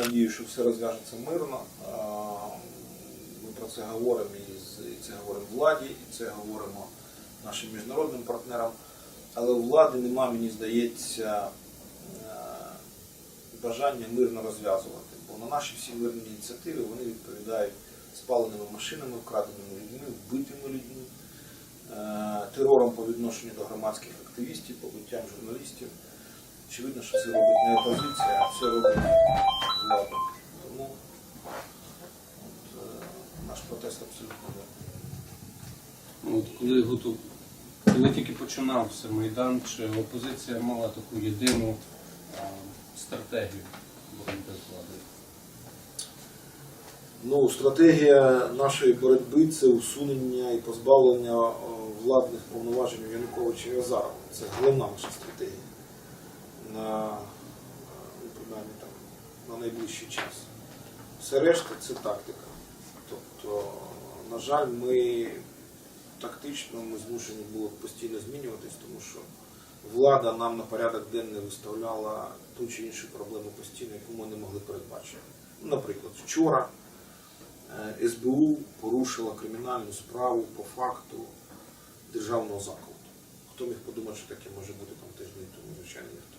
Надію, що все розв'яжеться мирно. Ми про це говоримо і це говоримо владі, і це говоримо нашим міжнародним партнерам. Але у влади нема, мені здається, е, бажання мирно розв'язувати. Бо на наші всі мирні ініціативи вони відповідають спаленими машинами, вкраденими людьми, вбитими людьми, е, терором по відношенню до громадських активістів, побиттям журналістів. Очевидно, що це робить не опозиція, а це робить влада. Тому от, е, наш протест абсолютно не. От коли готов, коли тільки починався Майдан, чи опозиція мала таку єдину а, стратегію боротьби з владою? Ну, стратегія нашої боротьби це усунення і позбавлення е, владних повноважень Януковича і Азарова. Це головна наша стратегія на, е, ну, принаймні, там, на найближчий час. Все решта це тактика. Тобто, на жаль, ми тактично ми змушені були постійно змінюватись, тому що влада нам на порядок денний виставляла ту чи іншу проблему постійно, яку ми не могли передбачити. Наприклад, вчора е, СБУ порушила кримінальну справу по факту державного закладу. Хто міг подумати, що таке може бути там тиждень тому, звичайно, ніхто.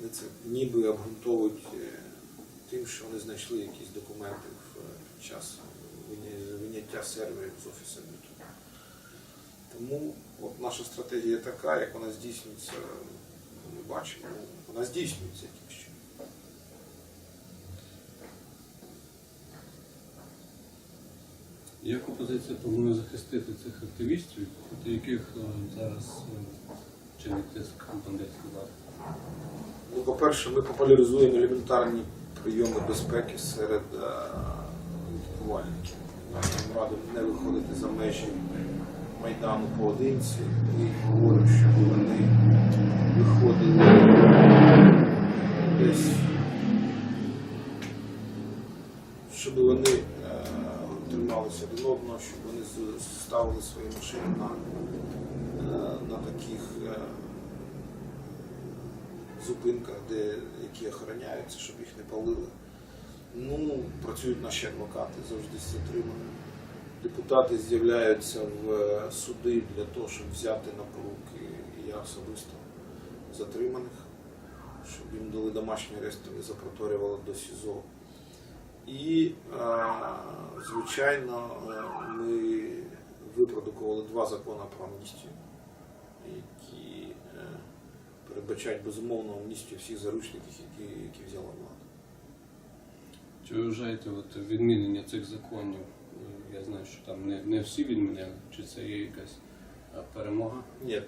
Вони це ніби обґрунтовують е, тим, що вони знайшли якісь документи в е, час виняття серверів з офісу YouTube. Тому от наша стратегія така, як вона здійснюється, ми бачимо, вона здійснюється якимось чином. Як опозиція планує захистити цих активістів, проти яких е, зараз е, чинить тиск бандитської влади? Ну, по-перше, ми популяризуємо елементарні прийоми безпеки серед е, інтелектуальників. Ми радимо не виходити за межі Майдану поодинці. Ми говоримо, щоб вони виходили десь, щоб вони е, трималися один одного, щоб вони ставили свої машини на, е, на таких. Зупинках, де, які охороняються, щоб їх не палили. Ну, працюють наші адвокати завжди з затриманими. Депутати з'являються в е, суди для того, щоб взяти на поруки я особисто затриманих, щоб їм дали домашній арест і запроторювали до СІЗО. І, е, звичайно, е, ми випродукували два закони про амністію, які передбачають безумовну амністію всіх заручників, які, які взяла влада. Чи ви вважаєте от, відмінення цих законів? Я знаю, що там не, не всі відмінили, чи це є якась е, перемога? Ні,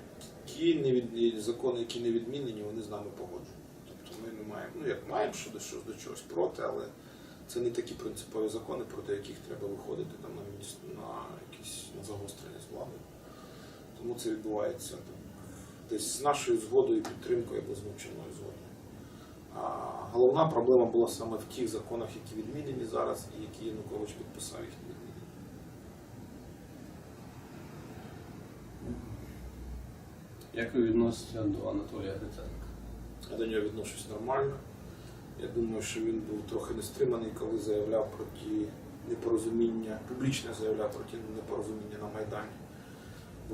ті не від... закони, які не відмінені, вони з нами погоджені. Тобто ми не маємо, ну як маємо щодо що до чогось проти, але це не такі принципові закони, проти яких треба виходити там на, на якісь на загострення з владою. Тому це відбувається десь з нашою згодою, підтримкою або з мовчаною згодою. Головна проблема була саме в тих законах, які відмінені зараз, і які Янукович підписав їх відмінені. Як ви відноситеся до Анатолія Гриценка? Я до нього відношусь нормально. Я думаю, що він був трохи нестриманий, коли заявляв про ті непорозуміння, публічно заявляв про ті непорозуміння на Майдані.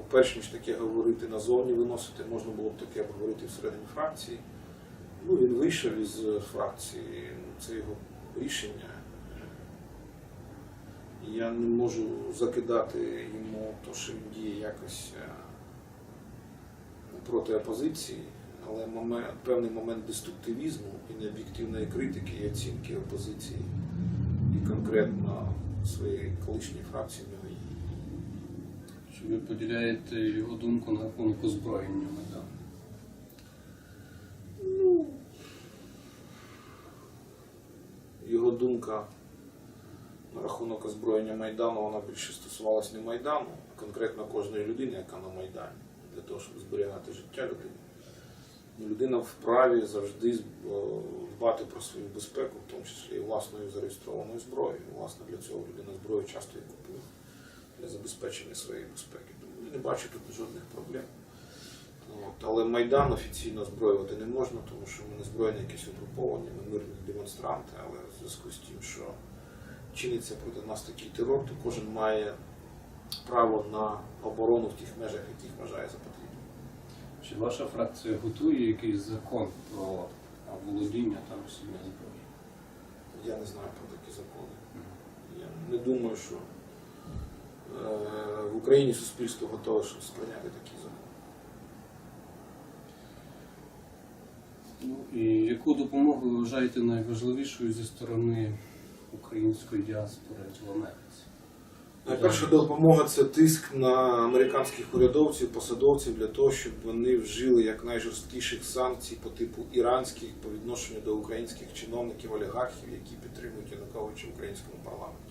Бо перш ніж таке говорити назовні виносити, можна було б таке обговорити всередині фракції. Ну, він вийшов із фракції, це його рішення. Я не можу закидати йому то, що він діє якось е, проти опозиції, але момент, певний момент деструктивізму і необ'єктивної критики і оцінки опозиції і конкретно своєї колишньої фракції в нього є. Чи ви поділяєте його думку на рахунок озброєння Майдану? Його думка на рахунок озброєння Майдану, вона більше стосувалась не Майдану, а конкретно кожної людини, яка на Майдані, для того, щоб зберігати життя людини. Ну, Людина вправі завжди дбати про свою безпеку, в тому числі і власною зареєстрованою зброєю. Власне, для цього людина зброю часто і купує для забезпечення своєї безпеки. Тому я не бачу тут жодних проблем. От, Але Майдан офіційно зброювати не можна, тому що ми не збройне якесь угруповання, ми мирні демонстранти, але в зв'язку з тим, що чиниться проти нас такий терор, то кожен має право на оборону в тих межах, яких вважає за потрібне. Чи ваша фракція готує якийсь закон про володіння та носіння зброї? Я не знаю про такі закони. Я не думаю, що в Україні суспільство готове щоб сприйняти такі закони. Ну і яку допомогу ви вважаєте найважливішою зі сторони української діаспори в Америці? Найперша допомога це тиск на американських урядовців, посадовців для того, щоб вони вжили як найжорсткіших санкцій по типу іранських по відношенню до українських чиновників, олігархів, які підтримують Януковича в українському парламенті.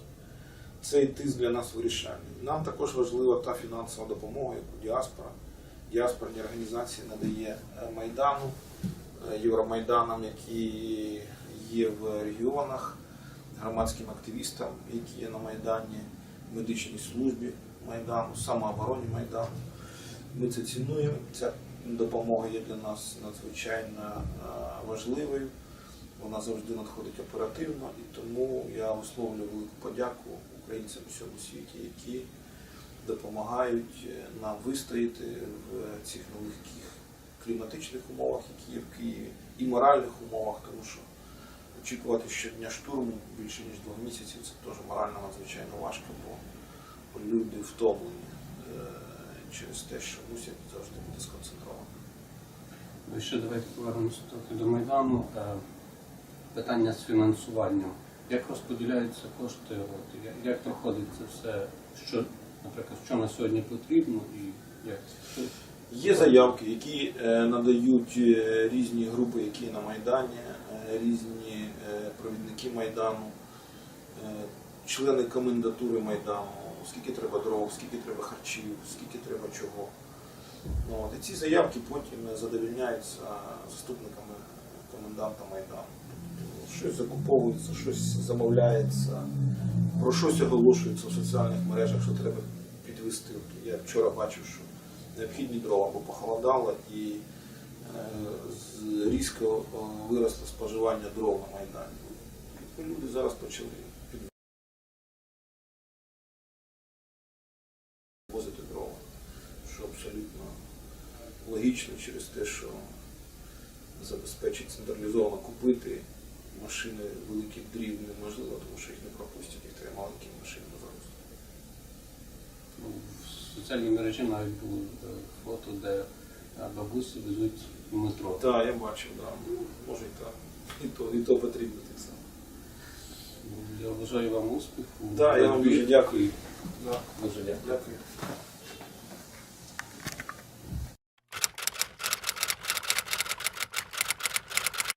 Цей тиск для нас вирішальний. Нам також важлива та фінансова допомога, яку діаспора, діаспорні організації надає е, Майдану, е, Євромайданам, які є в регіонах, громадським активістам, які є на Майдані медичній службі Майдану, самообороні Майдану. Ми це цінуємо. Ця допомога є для нас надзвичайно е, важливою. Вона завжди надходить оперативно, і тому я висловлюю велику подяку українцям у всьому світі, які допомагають е, нам вистояти в цих нелегких кліматичних умовах, які є в Києві, і моральних умовах, тому що очікувати щодня штурму більше ніж двох місяців це теж морально надзвичайно важко, бо люди втомлені е, через те, що мусять завжди бути сконцентровані. Ну і ще давайте повернемося трохи до Майдану. Е, Питання з фінансуванням. Як розподіляються кошти? От, як- проходить це все? Що, наприклад, що на сьогодні потрібно і як що, Є заявки, які е, надають е, різні групи, які на Майдані, е, різні провідники Майдану, члени комендатури Майдану, скільки треба дров, скільки треба харчів, скільки треба чого. Ну, от, і ці заявки потім задовільняються заступниками коменданта Майдану. Щось закуповується, щось замовляється, про щось оголошується в соціальних мережах, що треба підвести. Я вчора бачив, що необхідні дрова, бо похолодало і е, різко е, виросло споживання дров на Майдані. Люди зараз почали підвозити дрова, що абсолютно логічно через те, що забезпечить централізовано купити машини великих дрів неможливо, тому що їх не пропустять, їх треба маленькі машини загрузити. ну, в соціальній мережі навіть було е, фото, де е, бабусі везуть в метро. Так, я бачив, да. Ну, може і так. І то, і то потрібно так само. Ну, Я бажаю вам успіху. Да, я вам дуже дякую. Да. Дуже дякую. Дякую.